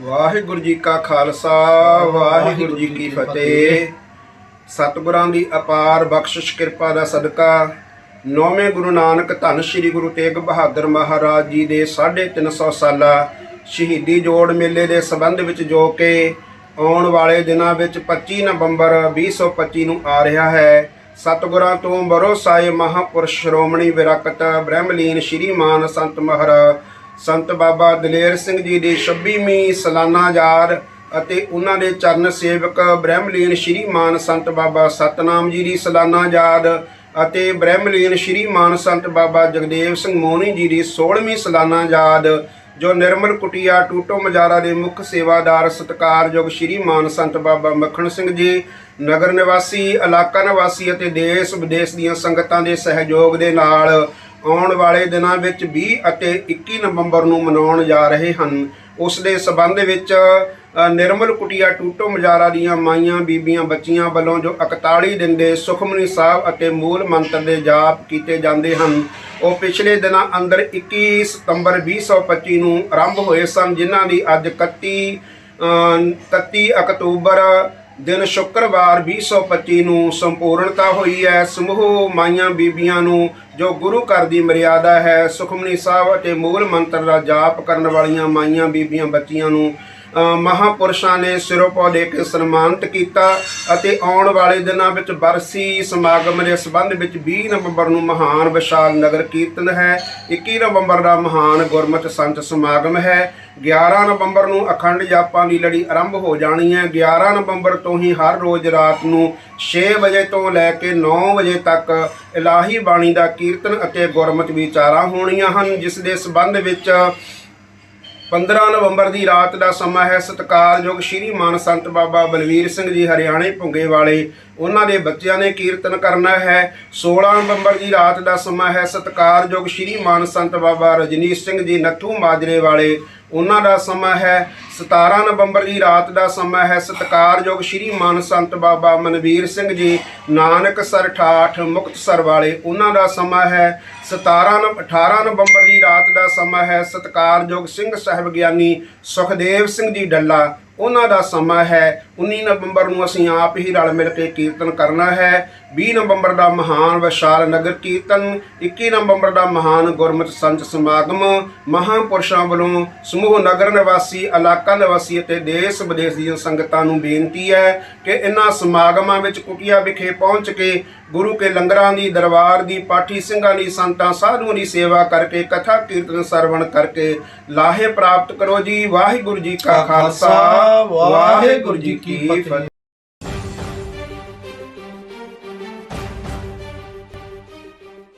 ਵਾਹਿਗੁਰੂ ਜੀ ਕਾ ਖਾਲਸਾ ਵਾਹਿਗੁਰੂ ਜੀ ਕੀ ਫਤਿਹ। ਸਤਿਗੁਰਾਂ ਦੀ ਅਪਾਰ ਬਖਸ਼ਿਸ਼ ਕਿਰਪਾ ਦਾ ਸਦਕਾ। ਨੌਵੇਂ ਗੁਰੂ ਨਾਨਕ ਧੰਨ ਸ੍ਰੀ ਗੁਰੂ ਤੇਗ ਬਹਾਦਰ ਮਹਾਰਾਜ ਜੀ ਦੇ 350 ਸਾਲਾ ਸ਼ਹੀਦੀ ਜੋੜ ਮੇਲੇ ਦੇ ਸੰਬੰਧ ਵਿੱਚ ਜੋ ਕਿ ਆਉਣ ਵਾਲੇ ਦਿਨਾਂ ਵਿੱਚ 25 ਨਵੰਬਰ 2025 ਨੂੰ ਆ ਰਿਹਾ ਹੈ ਸਤਿਗੁਰਾਂ ਤੋਂ ਬਰੋਸਾਏ ਮਹਾਪੁਰਸ਼ ਸ਼੍ਰੋਮਣੀ ਵਿਰਾਕਤ ਬ੍ਰਹਮਲੀਨ ਸ਼੍ਰੀ ਮਾਨ ਸੰਤ ਮਹਾਰਾਜ ਸੰਤ ਬਾਬਾ ਦਲੇਰ ਸਿੰਘ ਜੀ ਦੀ 26ਵੀਂ ਸਾਲਾਨਾ ਯਾਦ ਅਤੇ ਉਹਨਾਂ ਦੇ ਚਰਨ ਸੇਵਕ ਬ੍ਰਹਮਲੀਨ ਸ਼੍ਰੀ ਮਾਨ ਸੰਤ ਬਾਬਾ ਸਤਨਾਮ ਜੀ ਦੀ ਸਾਲਾਨਾ ਯਾਦ ਅਤੇ ਬ੍ਰਹਮਲੀਨ ਸ਼੍ਰੀ ਮਾਨ ਸੰਤ ਬਾਬਾ ਜਗਦੇਵ ਸਿੰਘ ਮੋਹਣੀ ਜੀ ਦੀ 16ਵੀਂ ਸਾਲਾਨਾ ਯਾਦ ਜੋ ਨਿਰਮਲ ਕੁਟੀਆ ਟੂਟੋ ਮਜਾਰਾ ਦੇ ਮੁੱਖ ਸੇਵਾਦਾਰ ਸਤਕਾਰਯੋਗ ਸ਼੍ਰੀ ਮਾਨ ਸੰਤ ਬਾਬਾ ਮੱਖਣ ਸਿੰਘ ਜੀ, ਨਗਰ ਨਿਵਾਸੀ, ਇਲਾਕਾ ਨਿਵਾਸੀ ਅਤੇ ਦੇਸ਼ ਵਿਦੇਸ਼ ਦੀਆਂ ਸੰਗਤਾਂ ਦੇ ਸਹਿਯੋਗ ਦੇ ਨਾਲ ਆਉਣ ਵਾਲੇ ਦਿਨਾਂ ਵਿੱਚ 20 ਅਤੇ 21 ਨਵੰਬਰ ਨੂੰ ਮਨਾਉਣ ਜਾ ਰਹੇ ਹਨ। ਉਸ ਦੇ ਸਬੰਧ ਵਿੱਚ ਨਿਰਮਲ ਕੁਟੀਆ ਟੂਟੋ ਮਜਾਰਾ ਦੀਆਂ ਮਾਈਆਂ ਬੀਬੀਆਂ ਬੱਚੀਆਂ ਵੱਲੋਂ ਜੋ 41 ਦਿਨ ਦੇ ਸੁਖਮਨੀ ਸਾਹਿਬ ਅਤੇ ਮੂਲ ਮੰਤਰ ਦੇ ਜਾਪ ਕੀਤੇ ਜਾਂਦੇ ਹਨ ਉਹ ਪਿਛਲੇ ਦਿਨਾਂ ਅੰਦਰ 21 ਸਤੰਬਰ 2025 ਨੂੰ ਆਰੰਭ ਹੋਏ ਸਨ ਜਿਨ੍ਹਾਂ ਦੀ ਅੱਜ 31 ਅ, 31 ਅਕਤੂਬਰ ਦਿਨ ਸ਼ੁੱਕਰਵਾਰ 2025 ਨੂੰ ਸੰਪੂਰਨਤਾ ਹੋਈ ਹੈ। ਸਮੂਹ ਮਾਈਆਂ ਬੀਬੀਆਂ ਨੂੰ ਜੋ ਗੁਰੂ ਘਰ ਦੀ ਮਰਿਆਦਾ ਹੈ, ਸੁਖਮਨੀ ਸਾਹਿਬ ਅਤੇ ਮੂਲ ਮੰਤਰ ਦਾ ਜਾਪ ਕਰਨ ਵਾਲੀਆਂ ਮਾਈਆਂ ਬੀਬੀਆਂ ਬੱਚੀਆਂ ਨੂੰ ਮਹਾਪੁਰਸ਼ਾਂ ਨੇ ਸਿਰੋਂ ਪਾ ਦੇ ਕੇ ਸਨਮਾਨਿਤ ਕੀਤਾ ਅਤੇ ਆਉਣ ਵਾਲੇ ਦਿਨਾਂ ਵਿੱਚ ਬਰਸੀ ਸਮਾਗਮ ਦੇ ਸੰਬੰਧ ਵਿੱਚ 20 ਨਵੰਬਰ ਨੂੰ ਮਹਾਨ ਵਿਸ਼ਾਲ ਨਗਰ ਕੀਰਤਨ ਹੈ। 21 ਨਵੰਬਰ ਦਾ ਮਹਾਨ ਗੁਰਮਤਿ ਸੰਤ ਸਮਾਗਮ ਹੈ। 11 ਨਵੰਬਰ ਨੂੰ ਅਖੰਡ ਜਾਪਾਂ ਦੀ ਲੜੀ ਆਰੰਭ ਹੋ ਜਾਣੀ ਹੈ। 11 ਨਵੰਬਰ ਤੋਂ ਹੀ ਹਰ ਰੋਜ਼ ਰਾਤ ਨੂੰ 6 ਵਜੇ ਤੋਂ ਲੈ ਕੇ 9 ਵਜੇ ਤੱਕ ਇਲਾਹੀ ਬਾਣੀ ਦਾ ਕੀਰਤਨ ਅਤੇ ਗੁਰਮਤਿ ਵਿਚਾਰਾਂ ਹੋਣੀਆਂ ਹਨ, ਜਿਸ ਦੇ ਸੰਬੰਧ ਵਿੱਚ 15 ਨਵੰਬਰ ਦੀ ਰਾਤ ਦਾ ਸਮਾਂ ਹੈ। ਸਤਿਕਾਰਯੋਗ ਸ਼੍ਰੀ ਮਾਨ ਸੰਤ ਬਾਬਾ ਬਲਵੀਰ ਸਿੰਘ ਜੀ ਹਰਿਆਣੇ ਭੁੰਗੇ ਵਾਲੇ, ਉਹਨਾਂ ਦੇ ਬੱਚਿਆਂ ਨੇ ਕੀਰਤਨ ਕਰਨਾ ਹੈ। 16 ਨਵੰਬਰ ਦੀ ਰਾਤ ਦਾ ਸਮਾਂ ਹੈ। ਸਤਿਕਾਰਯੋਗ ਸ਼੍ਰੀ ਮਾਨ ਸੰਤ ਬਾਬਾ ਰਜਨੀਸ਼ ਸਿੰਘ ਜੀ, ਨੱਥੂ ਮਾਜਰੇ ਵਾਲੇ ਉਹਨਾਂ ਦਾ ਸਮਾਂ ਹੈ 17 ਨਵੰਬਰ ਦੀ ਰਾਤ ਦਾ ਸਮਾਂ ਹੈ। ਸਤਿਕਾਰਯੋਗ ਸ਼੍ਰੀ ਮਾਨ ਸੰਤ ਬਾਬਾ ਮਨਵੀਰ ਸਿੰਘ ਜੀ ਨਾਨਕਸਰ ਠਾਠ ਮੁਕਤਸਰ ਵਾਲੇ, ਉਹਨਾਂ ਦਾ ਸਮਾਂ ਹੈ 17 ਨਵ 18 ਨਵੰਬਰ ਦੀ ਰਾਤ ਦਾ ਸਮਾਂ ਹੈ। ਸਤਿਕਾਰਯੋਗ ਸਿੰਘ ਸਾਹਿਬ ਗਿਆਨੀ ਸੁਖਦੇਵ ਸਿੰਘ ਜੀ ਡੱਲਾ ਉਹਨਾਂ ਦਾ ਸਮਾਂ ਹੈ। 19 ਨਵੰਬਰ ਨੂੰ ਅਸੀਂ ਆਪ ਹੀ ਰਲ ਮਿਲ ਕੇ ਕੀਰਤਨ ਕਰਨਾ ਹੈ। 20 ਨਵੰਬਰ ਦਾ ਮਹਾਨ ਵਿਸ਼ਾਲ ਨਗਰ ਕੀਰਤਨ 21 ਨਵੰਬਰ ਦਾ ਮਹਾਨ ਗੁਰਮਤਿ ਸੰਤ ਸਮਾਗਮ, ਮਹਾਂਪੁਰਸ਼ਾਂ ਵੱਲੋਂ ਸਮੂਹ ਨਗਰ ਨਿਵਾਸੀ, ਇਲਾਕਾ ਨਿਵਾਸੀ ਅਤੇ ਦੇਸ਼ ਵਿਦੇਸ਼ ਦੀਆਂ ਸੰਗਤਾਂ ਨੂੰ ਬੇਨਤੀ ਹੈ ਕਿ ਇਹਨਾਂ ਸਮਾਗਮਾਂ ਵਿੱਚ ਕੁਟੀਆ ਵਿਖੇ ਪਹੁੰਚ ਕੇ ਗੁਰੂ ਕੇ ਲੰਗਰਾਂ ਦੀ ਦਰਬਾਰ ਦੀ ਪਾਠੀ ਸਿੰਘਾਂ ਦੀ ਸੰਤਾਂ ਸਾਧੂਆਂ ਦੀ ਸੇਵਾ ਕਰਕੇ ਕਥਾ ਕੀਰਤਨ ਸਰਵਣ ਕਰਕੇ ਲਾਹੇ ਪ੍ਰਾਪਤ ਕਰੋ ਜੀ। ਵਾਹਿਗੁਰੂ ਜੀ ਕਾ ਖਾਲਸਾ ਵਾਹਿਗੁਰੂ ਜੀ ਕੀ ਫਤਿਹ।